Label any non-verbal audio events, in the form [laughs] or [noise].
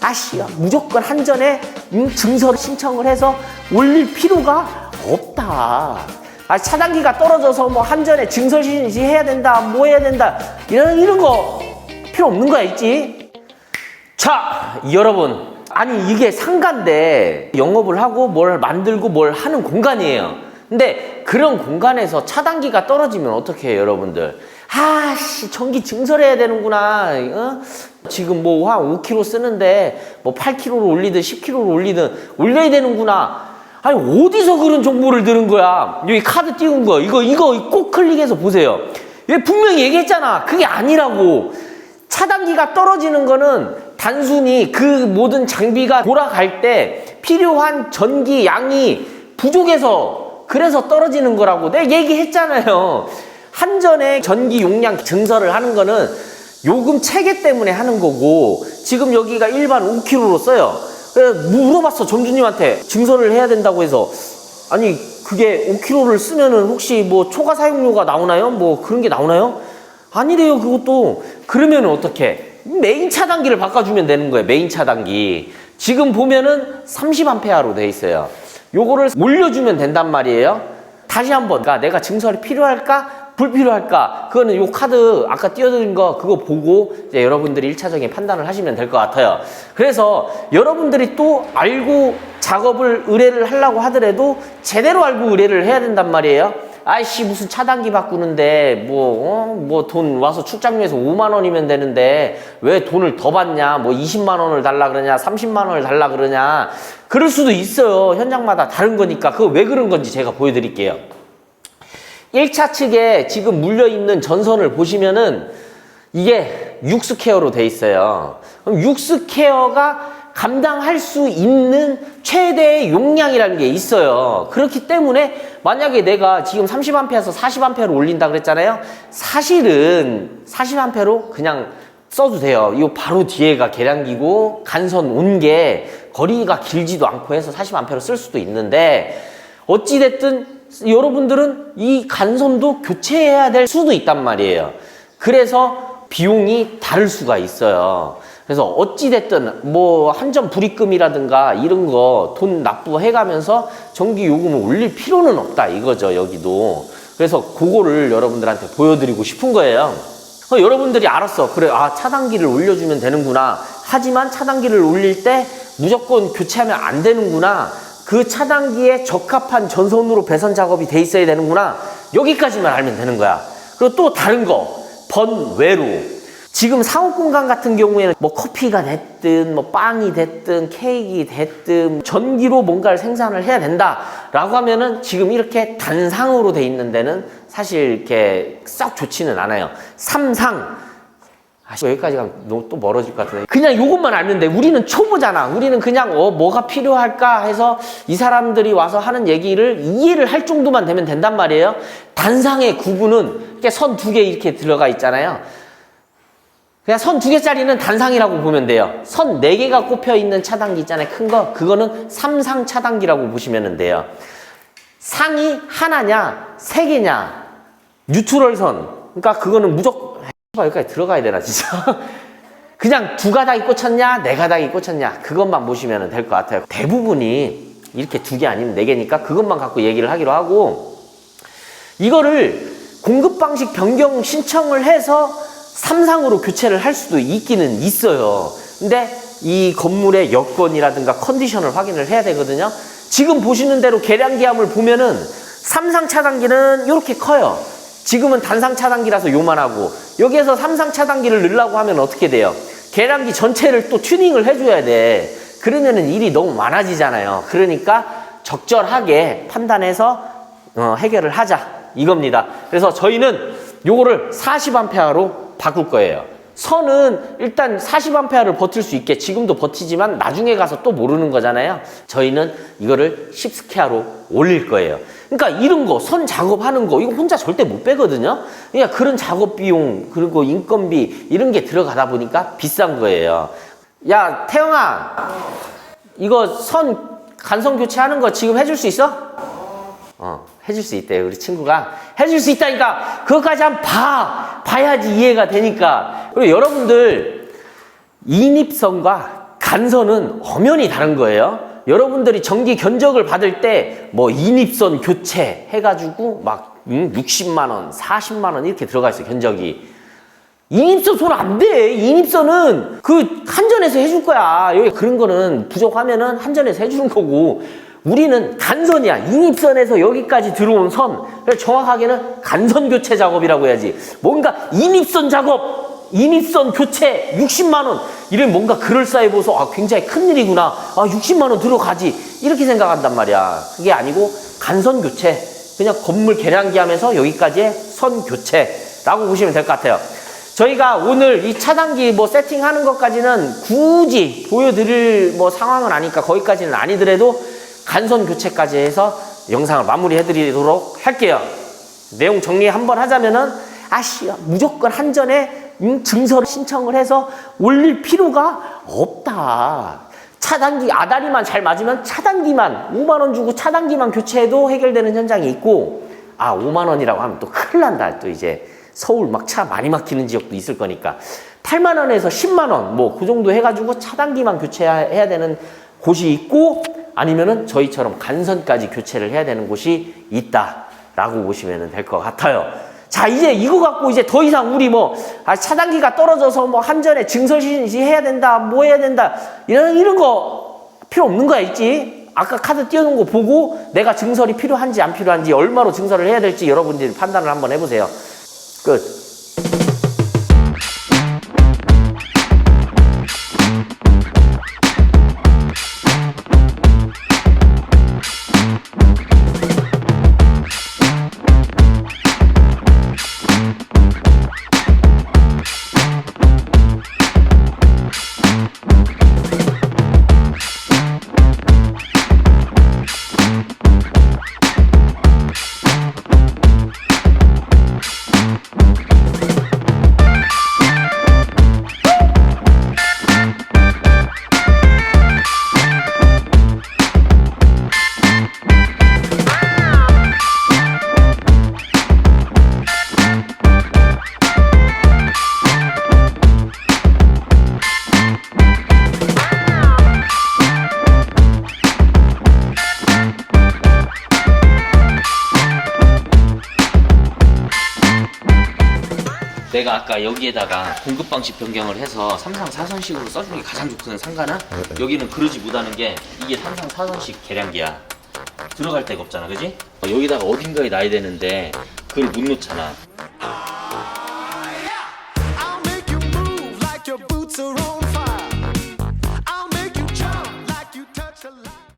아씨 무조건 한 전에 음, 증서를 신청을 해서 올릴 필요가 없다. 아 차단기가 떨어져서 뭐 한전에 증서 신청해야 된다, 뭐 해야 된다 이런 이런 거 필요 없는 거야 있지? 자 여러분 아니 이게 상가인데 영업을 하고 뭘 만들고 뭘 하는 공간이에요. 근데 그런 공간에서 차단기가 떨어지면 어떻게 해요 여러분들? 아씨 전기 증설해야 되는구나. 어? 지금 뭐 한 5kg 쓰는데 뭐 8kg로 올리든 10kg로 올리든 올려야 되는구나. 아니 어디서 그런 정보를 들은 거야? 여기 카드 띄운 거 이거 이거 꼭 클릭해서 보세요. 얘 분명히 얘기했잖아. 그게 아니라고. 차단기가 떨어지는 거는 단순히 그 모든 장비가 돌아갈 때 필요한 전기 양이 부족해서 그래서 떨어지는 거라고 내가 얘기했잖아요. 한전의 전기 용량 증설을 하는 거는 요금 체계 때문에 하는 거고 지금 여기가 일반 5kg로 써요. 그래서 물어봤어 점주님한테. 증설을 해야 된다고 해서. 아니 그게 5kg를 쓰면은 혹시 뭐 초과 사용료가 나오나요? 뭐 그런 게 나오나요? 아니래요 그것도. 그러면 어떻게 메인 차단기를 바꿔주면 되는 거예요 메인 차단기. 지금 보면은 30A로 돼 있어요. 요거를 올려주면 된단 말이에요. 다시 한번 그러니까 내가 증설이 필요할까 불필요할까? 그거는 요 카드 아까 띄워드린 거 그거 보고 이제 여러분들이 1차적인 판단을 하시면 될 것 같아요. 그래서 여러분들이 또 알고 작업을 의뢰를 하려고 하더라도 제대로 알고 의뢰를 해야 된단 말이에요. 아이씨 무슨 차단기 바꾸는데 뭐뭐돈 와서 출장료에서 5만 원이면 되는데 왜 돈을 더 받냐? 뭐 20만 원을 달라 그러냐? 30만 원을 달라 그러냐? 그럴 수도 있어요. 현장마다 다른 거니까. 그거 왜 그런 건지 제가 보여드릴게요 1차 측에 지금 물려있는 전선을 보시면은 이게 육스케어로 돼 있어요 그럼 육스케어가 감당할 수 있는 최대의 용량이라는 게 있어요. 그렇기 때문에 만약에 내가 지금 30A에서 40A로 올린다 그랬잖아요. 사실은 40A로 그냥 써도 돼요. 이거 바로 뒤에가 계량기고 간선 온 게 거리가 길지도 않고 해서 40A로 쓸 수도 있는데 어찌됐든 여러분들은 이 간선도 교체해야 될 수도 있단 말이에요. 그래서 비용이 다를 수가 있어요. 그래서 어찌됐든 뭐 한전 불입금이라든가 이런 거 돈 납부해가면서 전기 요금을 올릴 필요는 없다 이거죠 여기도. 그래서 그거를 여러분들한테 보여드리고 싶은 거예요. 어, 여러분들이 알았어. 그래 아 차단기를 올려주면 되는구나. 하지만 차단기를 올릴 때 무조건 교체하면 안 되는구나 그 차단기에 적합한 전선으로 배선 작업이 돼 있어야 되는구나. 여기까지만 알면 되는 거야. 그리고 또 다른 거 번외로. 지금 상업 공간 같은 경우에는 뭐 커피가 됐든 뭐 빵이 됐든 케이크 됐든 전기로 뭔가를 생산을 해야 된다라고 하면은 지금 이렇게 단상으로 돼 있는 데는 사실 이렇게 썩 좋지는 않아요. 삼상 아, 여기까지 가면 또 멀어질 것 같은데. 그냥 요것만 알면 돼. 우리는 초보잖아. 우리는 그냥, 어, 뭐가 필요할까 해서 이 사람들이 와서 하는 얘기를 이해를 할 정도만 되면 된단 말이에요. 단상의 구분은 이렇게 선 두 개 이렇게 들어가 있잖아요. 그냥 선 두 개짜리는 단상이라고 보면 돼요. 선 네 개가 꼽혀 있는 차단기 있잖아요. 큰 거. 그거는 삼상 차단기라고 보시면 돼요. 상이 하나냐, 세 개냐, 뉴트럴 선. 그러니까 그거는 무조건, 아, 여기까지 들어가야 되나, 진짜. [laughs] 그냥 두 가닥이 꽂혔냐, 네 가닥이 꽂혔냐. 그것만 보시면 될 것 같아요. 대부분이 이렇게 두 개 아니면 네 개니까 그것만 갖고 얘기를 하기로 하고, 이거를 공급 방식 변경 신청을 해서 삼상으로 교체를 할 수도 있기는 있어요. 근데 이 건물의 여건이라든가 컨디션을 확인을 해야 되거든요. 지금 보시는 대로 계량기함을 보면은 삼상 차단기는 이렇게 커요. 지금은 단상 차단기라서 요만하고 여기에서 삼상 차단기를 넣으려고 하면 어떻게 돼요? 계량기 전체를 또 튜닝을 해줘야 돼. 그러면은 일이 너무 많아지잖아요. 그러니까 적절하게 판단해서 어, 해결을 하자 이겁니다. 그래서 저희는 요거를 40A로 바꿀 거예요. 선은 일단 40A를 버틸 수 있게 지금도 버티지만 나중에 가서 또 모르는 거잖아요. 저희는 이거를 10스퀘어로 올릴 거예요. 그러니까 이런 거, 선 작업하는 거, 이거 혼자 절대 못 빼거든요. 그러니까 그런 작업 비용, 그리고 인건비, 이런 게 들어가다 보니까 비싼 거예요. 야, 태영아, 이거 선 간선 교체하는 거 지금 해줄 수 있어? 어, 해줄 수 있대요. 우리 친구가 해줄 수 있다니까 그것까지 한번 봐. 봐야지 이해가 되니까. 그리고 여러분들 인입선과 간선은 엄연히 다른 거예요. 여러분들이 전기 견적을 받을 때 뭐 인입선 교체 해가지고 막 음, 60만 원, 40만 원 이렇게 들어가 있어 요 견적이. 인입선 손 안 돼. 인입선은 그 한전에서 해줄 거야. 여기 그런 거는 부족하면은 한전에서 해주는 거고. 우리는 간선이야. 인입선에서 여기까지 들어온 선. 정확하게는 간선 교체 작업이라고 해야지. 뭔가 인입선 작업, 인입선 교체 60만 원. 이러면 뭔가 그럴싸해 보여서 아, 굉장히 큰 일이구나. 아, 60만 원 들어가지. 이렇게 생각한단 말이야. 그게 아니고 간선 교체. 그냥 건물 계량기 하면서 여기까지의 선 교체라고 보시면 될 것 같아요. 저희가 오늘 이 차단기 뭐 세팅하는 것까지는 굳이 보여드릴 뭐 상황은 아니까 거기까지는 아니더라도 간선 교체까지 해서 영상을 마무리해 드리도록 할게요. 내용 정리 한번 하자면은 아씨 무조건 한전에 음, 증서를 신청을 해서 올릴 필요가 없다. 차단기 아다리만 잘 맞으면 차단기만 5만 원 주고 차단기만 교체해도 해결되는 현장이 있고 아 5만 원이라고 하면 또 큰일 난다 또 이제 서울 막 차 많이 막히는 지역도 있을 거니까 8만 원에서 10만 원 뭐 그 정도 해가지고 차단기만 교체해야 되는 곳이 있고 아니면은 저희처럼 간선까지 교체를 해야 되는 곳이 있다라고 보시면 될 것 같아요. 자 이제 이거 갖고 이제 더 이상 우리 뭐 아, 차단기가 떨어져서 뭐 한전에 증설신시 해야 된다 뭐 해야 된다 이런 이런 거 필요 없는 거야 있지? 아까 카드 띄워놓은 거 보고 내가 증설이 필요한지 안 필요한지 얼마로 증설을 해야 될지 여러분들이 판단을 한번 해보세요. 끝 내가 아까 여기에다가 공급 방식 변경을 해서 3상 4선식으로 써주는 게 가장 좋거든 상가는 여기는 그러지 못하는 게 이게 3상 4선식 계량기야. 들어갈 데가 없잖아 그지? 여기다가 어딘가에 놔야 되는데 그걸 못 놓잖아